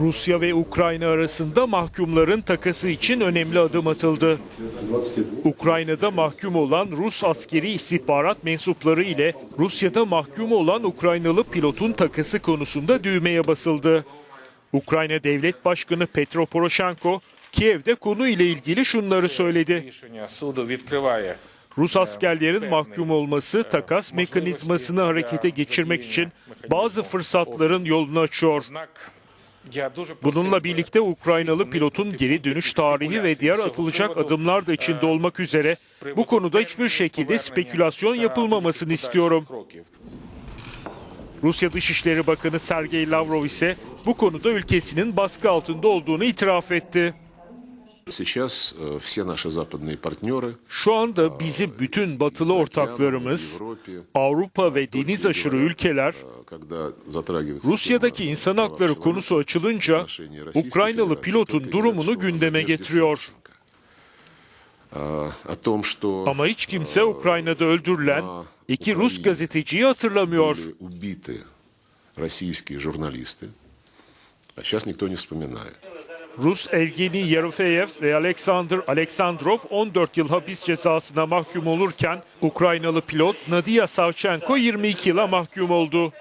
Rusya ve Ukrayna arasında mahkumların takası için önemli adım atıldı. Ukrayna'da mahkum olan Rus askeri istihbarat mensupları ile Rusya'da mahkum olan Ukraynalı pilotun takası konusunda düğmeye basıldı. Ukrayna Devlet Başkanı Petro Poroshenko, Kiev'de konu ile ilgili şunları söyledi. Rus askerlerin mahkum olması takas mekanizmasını harekete geçirmek için bazı fırsatların yolunu açıyor. Bununla birlikte Ukraynalı pilotun geri dönüş tarihi ve diğer atılacak adımlar da içinde olmak üzere bu konuda hiçbir şekilde spekülasyon yapılmamasını istiyorum. Rusya Dışişleri Bakanı Sergey Lavrov ise bu konuda ülkesinin baskı altında olduğunu itiraf etti. Şu anda bizim bütün batılı ortaklarımız, Avrupa ve deniz aşırı ülkeler э, когда затрагивается Rusya'daki тема, insan э, hakları прав konusu человека, açılınca отношения Российской Ukraynalı Федерации pilotun только durumunu говорят, что gündeme Надежде getiriyor. Савченко. А, О том, что Ama hiç kimse Ukrayna'da öldürülen iki Rus gazeteciyi hatırlamıyor. были убиты российские журналисты, а сейчас никто не вспоминает. Rus Evgeni Yerofeyev ve Alexander Alexandrov 14 yıl hapis cezasına mahkum olurken Ukraynalı pilot Nadia Savchenko 22 yıla mahkum oldu.